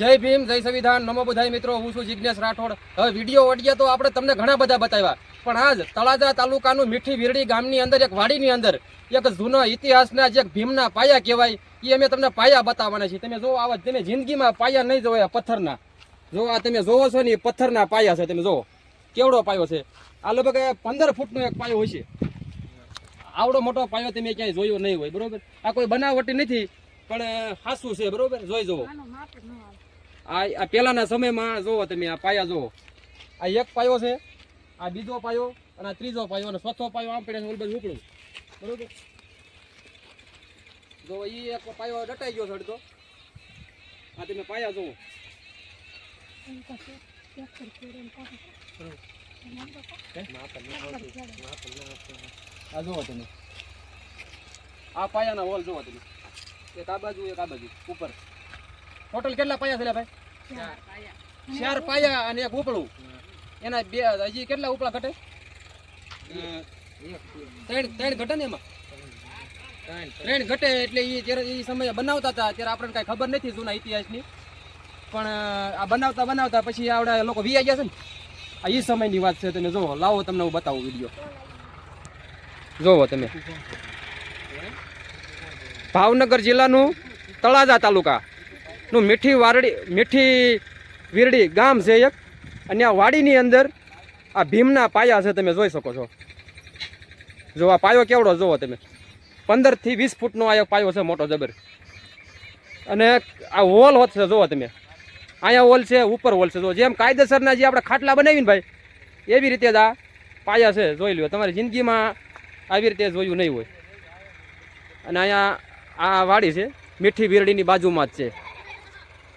જય ભીમ, જય સંવિધાન. નમો બધાય મિત્રો, હું છું જિજ્ઞેશ રાઠોડ. હવે વીડિયો ઓડિયો તો આપણે તમને ઘણા બધા બતાવ્યા. પણ આજ તળાજા તાલુકાનું મીઠી વીરડી ગામની અંદર, એક વાડીની અંદર, એક જૂના ઇતિહાસના જે ભીમના પાયા કહેવાય એ અમે તમને પાયા બતાવવાના છીએ. તમે જો આવા તમે જિંદગીમાં પાયા નહીં જોયા પથ્થરના. જો આ તમે જોવો છો ને, એ પથ્થરના પાયા છે, તમે જોવો. કેવડો પાયો છે? આ લગભગ પંદર ફૂટનો એક પાયો હોય છે. આવડો મોટો પાયો તમે ક્યાંય જોયો નહીં હોય, બરોબર? આ કોઈ બનાવટી નથી, પણ, હાસું છે, બરોબર? જોઈ જુઓ. આ આ પહેલાના સમયમાં જોવો તમે, આ પાયા જોવો. આ એક પાયો છે, આ બીજો પાયો, અને આ ત્રીજો પાયો, અને ચોથો પાયો આમ પડે છે બાજુ ઉપડું. બરોબર? જો એ એક પાયો ડટાઈ ગયો અડધો. આ તમે પાયા જોવો. આ જોવો તમે. આ પાયાના હોલ જોવો તમે. એક આ બાજુ, એક આ બાજુ, ઉપર. ટોટલ કેટલા પાયા છે ભાઈ? ચાર પાયા અને એક ઉપળું એના બે, હજી કેટલા ઉપળા ઘટે? ત્રણ ત્રણ ઘટે ને એમાં? ત્રણ ઘટે એટલે એ જ્યારે એ સમયે બનાવતા હતા, ત્યારે આપણને કાંઈ ખબર નથી જૂના ઇતિહાસની. પણ આ બનાવતા બનાવતા પછી આવડા લોકો વી ગયા છે ને? આ એ સમયની વાત છે, તમે જોવો લાવો તમને હું બતાવું વીડિયો. જોવો તમે. ભાવનગર જિલ્લાનું તળાજા તાલુકા. નું મીઠી વારડી, મીઠી વીરડી ગામ છે એક. અને આ વાડીની અંદર આ ભીમના પાયા છે તમે જોઈ શકો છો. જો આ પાયો કેવડો જુઓ તમે. પંદરથી વીસ ફૂટનો આ પાયો છે મોટો જબર. અને આ હોલ હોત છે જોવો તમે. અહીંયા હોલ છે, ઉપર હોલ છે. જો જેમ કાયદેસરના જે આપણે ખાટલા બનાવીને ભાઈ, એવી રીતે જ આ પાયા છે. જોઈ લ્યો, તમારી જિંદગીમાં આવી રીતે જોયું નહીં હોય. અને અહીંયા આ વાડી છે, મીઠી વીરડીની બાજુમાં જ છે.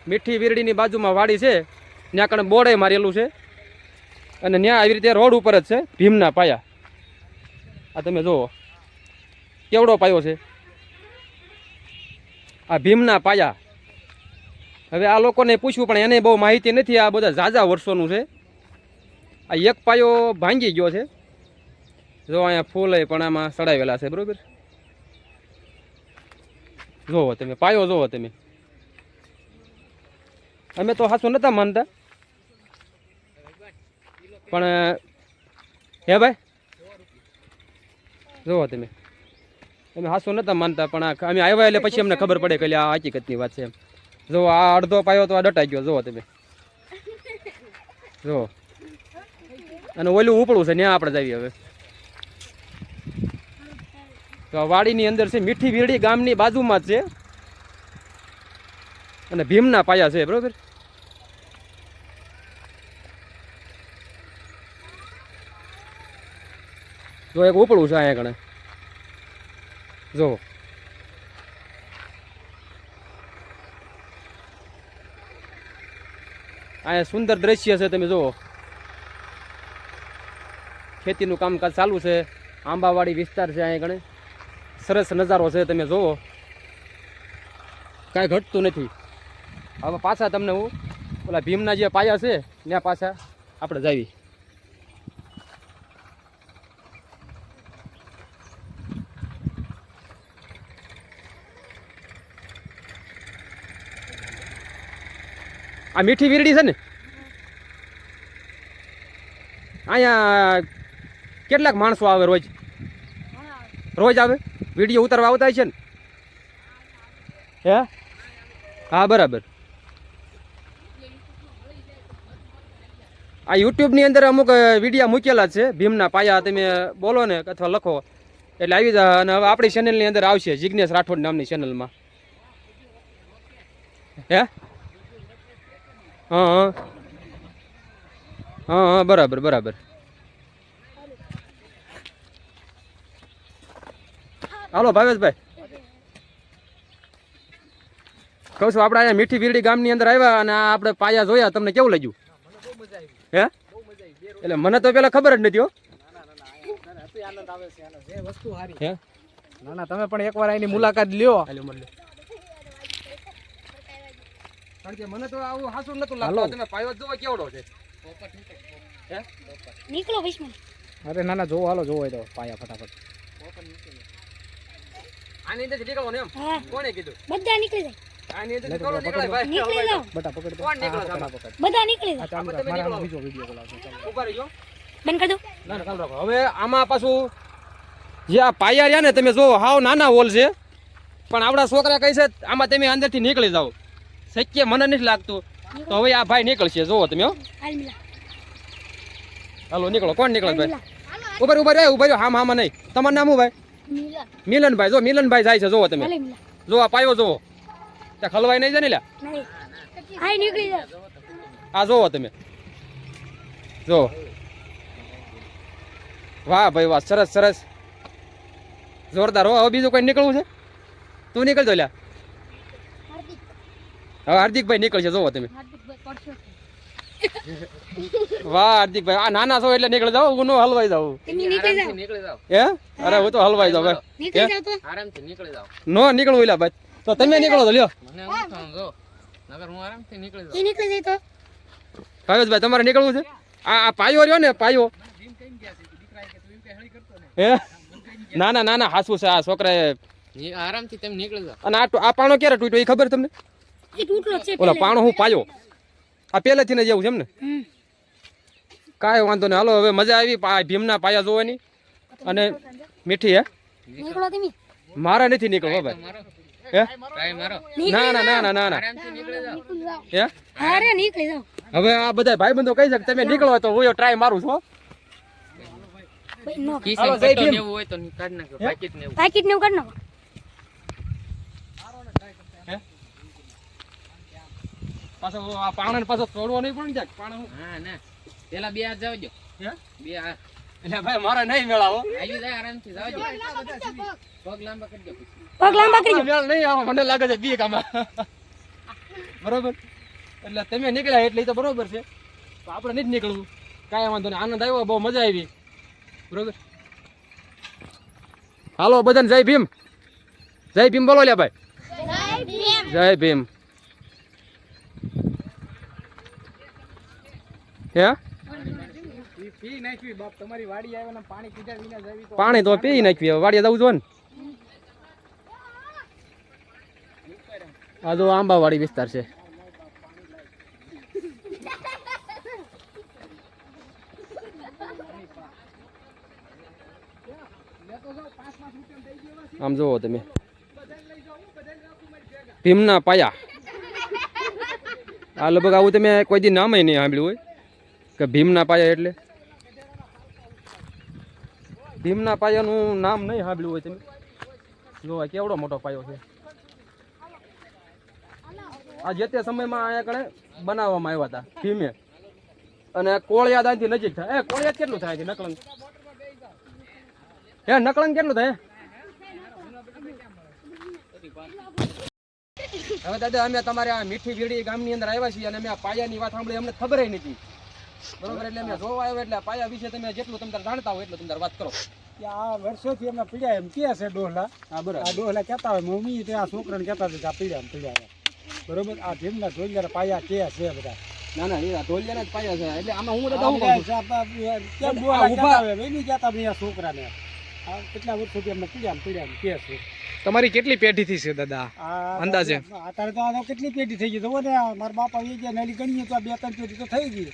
મીઠી વીરડીની બાજુમાં વાડી છે. ત્યાં કણે બોર્ડે મારેલું છે. અને ત્યાં આવી રીતે રોડ ઉપર જ છે, ભીમના પાયા. આ તમે જુઓ. કેવડો પાયો છે. આ ભીમના પાયા. હવે આ લોકોને પૂછ્યું, પણ એને બહુ માહિતી નથી. આ બધા ઝાઝા વર્ષોનું છે. આ એક પાયો ભાંગી ગયો છે. જો અહીંયા ફૂલ પણ આમાં સડાવેલા છે, બરોબર? જુઓ તમે, પાયો જુઓ તમે. અમે તો હાસું નતા માનતા. પણ, હે ભાઈ? જોવો તમે. અમે હાસું નતા માનતા, પણ અમે આવ્યા એટલે પછી અમને ખબર પડે કે આ હકીકતની વાત છે એમ. જો આ અડધો પાયો તો આ ડટાઈ ગયો, જોવો તમે. જોવો. અને ઓલું ઉપડું છે ત્યાં આપણે જઈએ હવે. તો વાડીની અંદર છે, મીઠી વીરડી ગામની બાજુમાં જ છે. અને ભીમના પાયા છે, બરોબર? જો એક ઉપડું છે અહીંયા કણે. જો. અહીંયા સુંદર દ્રશ્ય છે, તમે જુઓ. ખેતીનું કામકાજ ચાલુ છે, આંબાવાડી વિસ્તાર છે અહીંયા કણે. સરસ નજારો છે, તમે જુઓ. કાંઈ ઘટતું નથી. હવે પાછા તમને હું, ઓલા ભીમના જે પાયા છે, ત્યાં પાછા આપણે જાવી. આ મીઠી વીરડી છે ને? અહીંયા કેટલાક માણસો આવે રોજ? રોજ આવે? વીડિયો ઉતારવા આવતા છે ને? હે? હા, બરાબર. આ યુટ્યુબની અંદર અમુક વિડીયા મૂકેલા છે. ભીમના પાયા તમે બોલો ને અથવા લખો. એટલે આવી જાય અને હવે આપણી ચેનલની અંદર આવશે જિજ્ઞેશ રાઠોડ નામની ચેનલમાં હે? હા હા હા હા બરાબર બરાબર હાલો ભાવેશભાઈ કહું છું આપણે અહીંયા મીઠી વીરડી ગામની અંદર આવ્યા અને આપણે પાયા જોયા તમને કેવું લાગ્યું હે એટલે મને તો પેલા ખબર જ નથી હો ના ના તમે પણ એકવાર એની મુલાકાત લ્યો કારણ કે મને તો આવું હાસું નતું. લાગતું. તમે પાયો જોવા કેવડો છે? હે? નીકળો વિસ્મય અરે ના ના જોવો હાલો જોવો તો પાયા ફટાફટ. આની અંદર નીકળવાનું એમ? કોણે કીધું? બધા નીકળી જાય. આની અંદરથી થોડું નીકળે ભાઈ. નીકળી જાઓ. બટા પકડ. કોણ નીકળે છે આમાં? બધા નીકળી આ જાઓ તમે નીકળો. બીજો વીડિયો કોલ ચાલો. ઊભા રહેજો. બંધ કરી દો. ના ના ચાલુ રાખો. હવે આમાં પાછું જે આ પાયા રહ્યા ને તમે જો હાવ નાના હોલ છે. પણ આપણા છોકરા કહે છે આમાં તમે અંદરથી નીકળી જાઓ. શક્ય મને નથી લાગતું. તો હવે આ ભાઈ નીકળશે. જોવો તમે હો. હાલ નીકળો. કોણ નીકળે ભાઈ? ઉભર ઉભર રહે ઉભર હામ હામાં નહીં. તમારું નામ શું ભાઈ? મિલનભાઈ. જો મિલનભાઈ જાય છે. જોવો તમે. જો આ પાયો જોવો ત્યાં ખલવાઈ નહીં જાય ને લ્યા? આ જોવો તમે. જો વાહ ભાઈ વાહ. સરસ સરસ. જોરદાર. હો હવે બીજું કોઈ નીકળવું છે? તું નીકળજો લ્યા. હવે હાર્દિકભાઈ નીકળશે જોવો તમે. વાહ હાર્દિકભાઈ આ નાના છો એટલે નીકળી જાવ હું નો હલવાઈ જાઓ. હે? અરે હું તો હલવાઈ જાઓ નો નીકળવું લ્યા ભાઈ તો તમે નીકળો તો લ્યો. મને એમ થયું જો નગર હું આરામથી નીકળી જાઉં. એ નીકળી જાય તો. ભાવેશભાઈ તમારે નીકળવું છે? આ આ પાયો રહ્યો ને પાયો. હે? ના ના ના ના હાસવું છે આ છોકરાએ. આરામથી તમે નીકળી જાવ અને આ પાણો ક્યારે તૂટ્યો એ ખબર તમને? ઓલો પાણો હું પાયો. આ પહેલેથી ને જેવું છે એમ ને? કાંઈ વાંધો નહીં. હાલો હવે મજા આવી. પા- ભીમના પાયા જોવાની. અને મીઠી હે? નીકળો મારા નથી નીકળવો ભાઈ. હે? ના ના ના ના ના ના. હે? નીકળી હવે આ બધા ભાઈબંધો કહી શકે તમે નીકળો તો હું ટ્રાય મારું છું? પાકીટ ને એવું. પાકીટ ને એવું કાઢ નાખો. પાછો આ પાછો તોડવો નહીં પણ જાય પાણા હા ના. પેલા બે હાથ જાવજો. હે? બે હાથ. એટલે ભાઈ મારે નહીં મેળાવો. આવી જાય આરામથી જાવજો. પગ લાંબા કરી પગ લાંબા કરી મેળ નહીં આવો મને લાગે છે બી કામ બરોબર? એટલે તમે નીકળ્યા એટલે તો બરોબર છે. તો આપણે નહીં જ નીકળવું. કાંઈ વાંધો નહીં. આનંદ આવ્યો બહુ મજા આવી. બરોબર? હાલો બધાને જય ભીમ. જય ભીમ બોલો લ્યા ભાઈ. જય ભીમ. હે? પાણી તો પી નાખવી વાડીએ જવું જો ને આ જો આંબાવાડી વિસ્તાર છે. આમ જોવો તમે. ભીમના પાયા. આ લગભગ આવું તમે કોઈ દી નામ નહીં સાંભળ્યું હોય. કે ભીમના પાયા એટલે? ભીમના પાયાનું નામ નહીં સાંભળ્યું હોય તમે? જોવા કેવડો મોટો પાયો છે? આ જે તે સમયમાં અહીંયા કણે બનાવવામાં આવ્યા હતા, ભીમે. અને કોળિયાદ અહીંથી નજીક થાય. એ કોળિયાદ કેટલું થાય છે? નકલંગ હે નકલંગ કેટલું થાય? હવે દાદા, અમે તમારે આ મીઠી વીડી ગામની અંદર આવ્યા છીએ અને અમે આ પાયાની વાત સાંભળી અમને ખબર નથી. બરોબર એટલે અમે જોવા આવ્યો એટલે પાયા વિશે તમે જેટલું તમે તાર જાણતા હોય એટલું તમે વાત કરો. કે આ વર્ષોથી અમે પીડ્યા એમ કે છે ડોહલા. હા બરાબર. આ ડોહલા કહેતા હોય મમ્મી તે આ છોકરાને કહેતા હતા આ પીડ્યા પીડ્યા બરોબર આ ભીમના ઢોલિયા પાયા કે છે બધા. ના ના એ ઢોલિયાના જ પાયા છે. એટલે આમાં હું બધા હું કહું છું? સાપા કેમ આ ડોહલા ઊભા- કહેતા હોય? એની કહેતા ભાઈ આ છોકરાને. કેટલા વર્ષોથી અમને પીડ્યા પીડ્યા કે છે. તમારી કેટલી પેઢી થી છે દાદા? અંદાજે? અત્યારે તો કેટલી પેઢી થઈ ગઈ. તો ને મારા બાપા એ ગયા નેલી ગણીએ તો બે ત્રણ પેઢી તો થઈ ગઈ.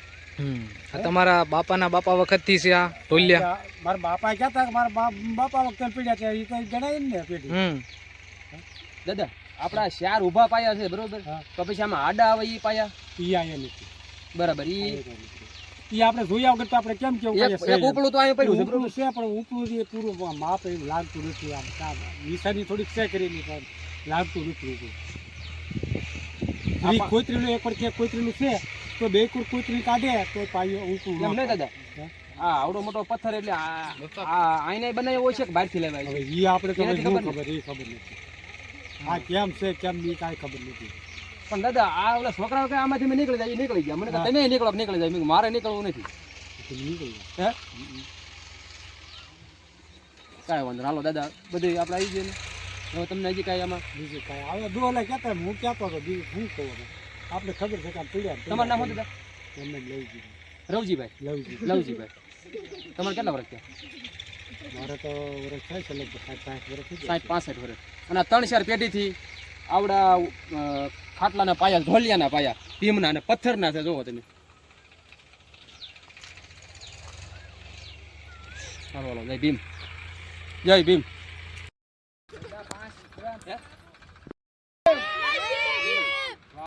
તમારા બાપાના બાપા વખતથી છે આ ઢોલિયા. મારા બાપા કહેતા કે મારા બાપા વખતે પીડ્યા છે એ તો ગણાય ને પેઢી હમ. દાદા આપણા શાર ઊભા પાયા છે બરોબર? તો પછી આમાં આડા આવે એ પાયા? ઈ આયા નથી. બરાબર ઈ એ આપણે જોયા વગર તો આપણે કેમ કેવું એક એક ઉપલું તો અહીંયા પડ્યું છે બરોબર? છે પણ ઉપલું જે પૂરું માપ એવું લાગતું નથી આમ કામ. નિશાની થોડીક છે કરેલી પણ લાગતું નથી. એવું. એક પણ એક પડખે કોતરેલું છે. તો બે કુર કોતરી કાઢે તો પાયો ઊંચું એમ નહીં દાદા? હા. આવડો મોટો પથ્થર એટલે આ આઈને બનાવ્યો હોય છે કે બહારથી લેવાય હવે ઈ આપણે તો શું ખબર એ ખબર નથી. આ કેમ છે કેમ ની કાંઈ ખબર નથી. પણ દાદા આ ઓલા છોકરાઓ કે આમાંથી મેં નીકળી જાય નીકળી ગયા. મને તમે નીકળો નીકળી જાય. મારે નીકળવું નથી. નીકળી હે? કાંઈ વાંધો. હાલો દાદા બધું આપણે આવી જઈએ ને. હવે તમને હજી કાંઈ આમાં બીજું કાંઈ હવે એટલે કહેતા હું કહેતો હતો બીજું શું કહું? આપણે ખબર છે કે પીડ્યા તમારું નામ શું એમને લવજી રવજીભાઈ. લવજી. લવજીભાઈ. તમારે કેટલા વર્ષ થયા? મારે તો વર્ષ થાય છે લગભગ સાઠ પાંચ વર્ષ સાઠ પાંસઠ વર્ષ. અને ત્રણ ચાર પેઢીથી આવડા ખાટલાના પાયા ઢોલિયાના પાયા ભીમના અને પથ્થરના છે જોવો તમે. જય ભીમ. જય ભીમ.